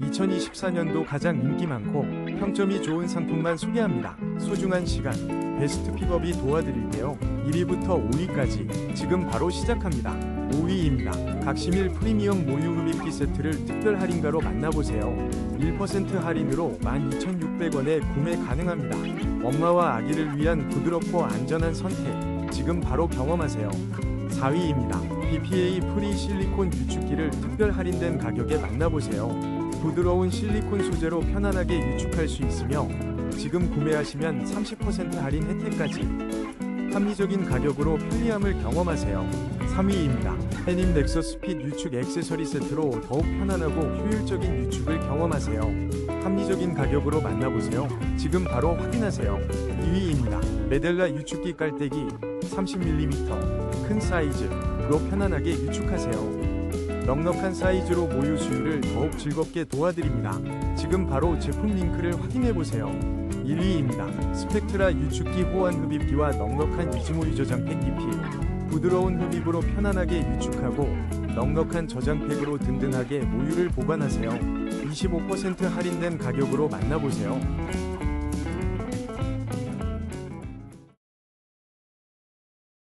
2024년도 가장 인기 많고 평점이 좋은 상품만 소개합니다. 소중한 시간, 베스트 픽업이 도와드릴게요. 1위부터 5위까지 지금 바로 시작합니다. 5위입니다. 각시밀 프리미엄 모유 흡입기 세트를 특별 할인가로 만나보세요. 1% 할인으로 12,600원에 구매 가능합니다. 엄마와 아기를 위한 부드럽고 안전한 선택. 지금 바로 경험하세요. 4위입니다. BPA 프리 실리콘 유축기를 특별 할인된 가격에 만나보세요. 부드러운 실리콘 소재로 편안하게 유축할 수 있으며 지금 구매하시면 30% 할인 혜택까지 합리적인 가격으로 편리함을 경험하세요. 3위입니다. 해님 넥서스 핏 유축 액세서리 세트로 더욱 편안하고 효율적인 유축을 경험하세요. 합리적인 가격으로 만나보세요. 지금 바로 확인하세요. 2위입니다. 메델라 유축기 깔때기 30mm 큰 사이즈로 편안하게 유축하세요. 넉넉한 사이즈로 모유 수유를 더욱 즐겁게 도와드립니다. 지금 바로 제품 링크를 확인해 보세요. 1위입니다. 스펙트라 유축기 호환 흡입기와 넉넉한 유지모유 저장팩 DP. 부드러운 흡입으로 편안하게 유축하고 넉넉한 저장팩으로 든든하게 모유를 보관하세요. 25% 할인된 가격으로 만나보세요.